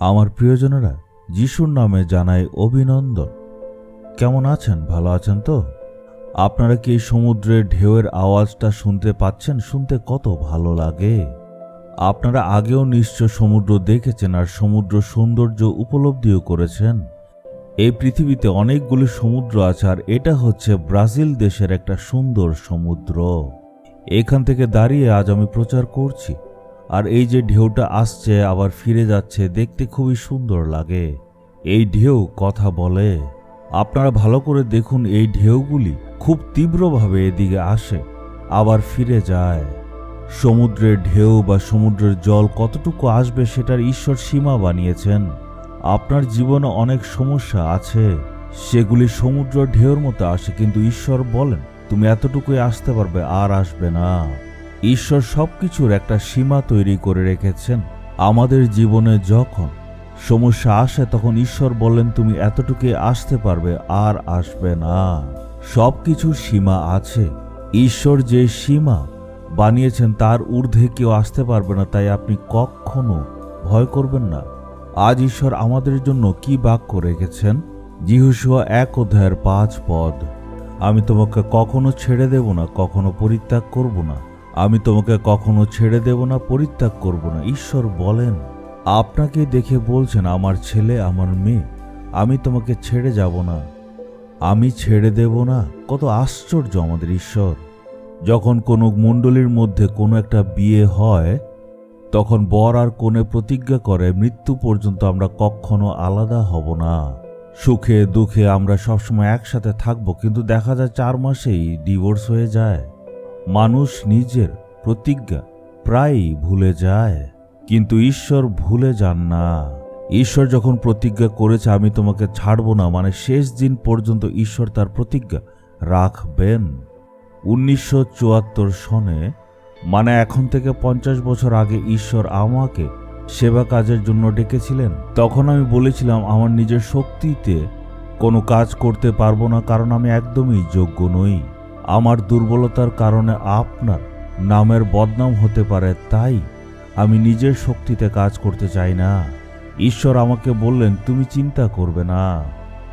আমার প্রিয়জনেরা যিশুর নামে জানাই অভিনন্দন। কেমন আছেন? ভালো আছেন তো? আপনারা কি এই সমুদ্রের ঢেউয়ের আওয়াজটা শুনতে পাচ্ছেন? শুনতে কত ভালো লাগে। আপনারা আগেও নিশ্চয় সমুদ্র দেখেছেন আর সমুদ্র সৌন্দর্য উপলব্ধিও করেছেন। এই পৃথিবীতে অনেকগুলি সমুদ্র আছে আর এটা হচ্ছে ব্রাজিল দেশের একটা সুন্দর সমুদ্র। এখান থেকে দাঁড়িয়ে আজ আমি প্রচার করছি। আর এই যে ঢেউটা আসছে, আবার ফিরে যাচ্ছে, দেখতে খুবই সুন্দর লাগে। এই ঢেউ, কথা বলে। আপনারা ভালো করে দেখুন, এই ঢেউগুলি খুব তীব্রভাবে এদিকে আসে, আবার ফিরে যায়। সমুদ্রের ঢেউ বা সমুদ্রের জল কতটুকু আসবে সেটার ঈশ্বর সীমা বানিয়েছেন। আপনার জীবনে অনেক সমস্যা আছে, সেগুলি সমুদ্র ঢেউর মতো আসে, কিন্তু ঈশ্বর বলেন, তুমি এতটুকুই আসতে পারবে, আর আসবে না। ঈশ্বর সব কিছুর একটা সীমা তৈরি করে রেখেছেন আমাদের জীবনে যখন সমস্যা আসে তখন ঈশ্বর বললেন, তুমি এতটুকুই আসতে পারবে, আর আসবে না। সবকিছুর সীমা আছে। ঈশ্বর যে সীমা বানিয়েছেন, তার ঊর্ধ্বে কেউ আসতে পারবে না, তাই আপনি কখনো ভয় করবেন না। আজ ঈশ্বর আমাদের জন্য কি বাক্য রেখেছেন? জিহুসুয়া এক অধ্যায়ের পাঁচ পদ। আমি তোমাকে কখনো ছেড়ে দেব না, কখনো পরিত্যাগ করব না। আমি তোমাকে কখনো ছেড়ে দেব না, পরিত্যাগ করব না। ঈশ্বর বলেন, আপনাকে দেখে বলছেন, আমার ছেলে, আমার মেয়ে, আমি তোমাকে ছেড়ে যাব না। আমি ছেড়ে দেব না? কত আশ্চর্য আমাদের ঈশ্বর। যখন কোনো মণ্ডলীর মধ্যে কোনো একটা বিয়ে হয়, তখন বর আর কোণে প্রতিজ্ঞা করে, মৃত্যু পর্যন্ত আমরা কখনো আলাদা হব না। সুখে দুঃখে আমরা সবসময় একসাথে থাকব, কিন্তু দেখা যায় চার মাসেই ডিভোর্স হয়ে যায়। মানুষ নিজের প্রতিজ্ঞা প্রায়ই ভুলে যায়। কিন্তু ঈশ্বর ভুলে যান না। ঈশ্বর যখন প্রতিজ্ঞা করেছে, আমি তোমাকে ছাড়ব না মানে শেষ দিন পর্যন্ত ঈশ্বর তার প্রতিজ্ঞা রাখবেন। উনিশশো চুয়াত্তর সনে মানে এখন থেকে পঞ্চাশ বছর আগে ঈশ্বর আমাকে সেবা কাজের জন্য ডেকেছিলেন, তখন আমি বলেছিলাম, আমার নিজের শক্তিতে কোনো কাজ করতে পারব না, কারণ আমি একদমই যোগ্য নই। আমার দুর্বলতার কারণে আপনার নামের বদনাম হতে পারে, তাই আমি নিজের শক্তিতে কাজ করতে চাই না। ঈশ্বর আমাকে বললেন, তুমি চিন্তা করবে না।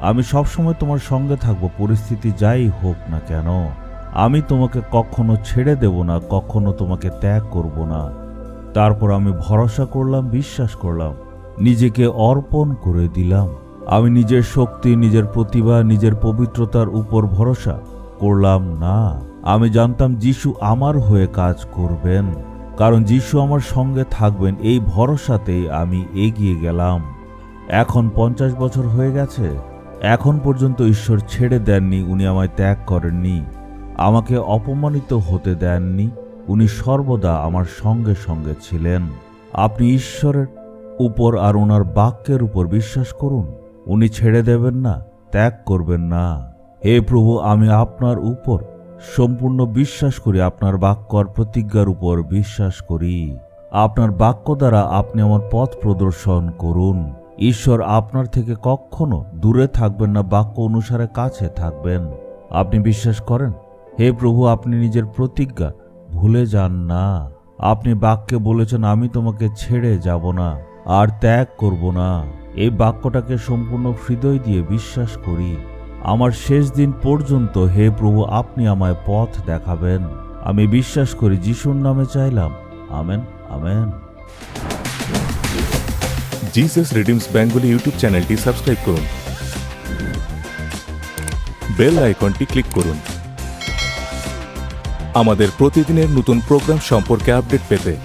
আমি সবসময় তোমার সঙ্গে থাকব, পরিস্থিতি যাই হোক না কেন। আমি তোমাকে কখনো ছেড়ে দেব না, কখনো তোমাকে ত্যাগ করব না। তারপর আমি ভরসা করলাম, বিশ্বাস করলাম, নিজেকে অর্পণ করে দিলাম। আমি নিজের শক্তি, নিজের প্রতিভা, নিজের পবিত্রতার উপর ভরসা করলাম না। আমি জানতাম যিশু আমার হয়ে কাজ করবেন, কারণ যিশু আমার সঙ্গে থাকবেন, এই ভরসাতেই আমি এগিয়ে গেলাম। এখন পঞ্চাশ বছর হয়ে গেছে, এখন পর্যন্ত ঈশ্বর ছেড়ে দেননি, উনি আমায় ত্যাগ করেননি, আমাকে অপমানিত হতে দেননি, উনি সর্বদা আমার সঙ্গে সঙ্গে ছিলেন। আপনি ঈশ্বরের উপর আর ওনার বাক্যের উপর বিশ্বাস করুন, উনি ছেড়ে দেবেন না, ত্যাগ করবেন না। হে প্রভু, আমি আপনার উপর সম্পূর্ণ বিশ্বাস করি, আপনার বাক্য আর প্রতিজ্ঞার উপর বিশ্বাস করি। আপনার বাক্য দ্বারা আপনি আমার পথ প্রদর্শন করুন। ঈশ্বর আপনার থেকে কখনো দূরে থাকবেন না, বাক্য অনুসারে কাছে থাকবেন। আপনি বিশ্বাস করেন? হে প্রভু, আপনি নিজের প্রতিজ্ঞা ভুলে যান না। আপনি বাক্যে বলেছেন, আমি তোমাকে ছেড়ে যাব না, আর ত্যাগ করব না। এই বাক্যটাকে সম্পূর্ণ হৃদয় দিয়ে বিশ্বাস করি। আমার শেষ দিন পর্যন্ত হে প্রভু, আপনি আমায় পথ দেখাবেন। আমি বিশ্বাস করি যিশুর নামে চাইলাম। Amen amen. Jesus redeems Bengali YouTube চ্যানেলটি সাবস্ক্রাইব করুন। বেল আইকনটি ক্লিক করুন। আমাদের প্রতিদিনের নতুন প্রোগ্রাম সম্পর্কে আপডেট পেতে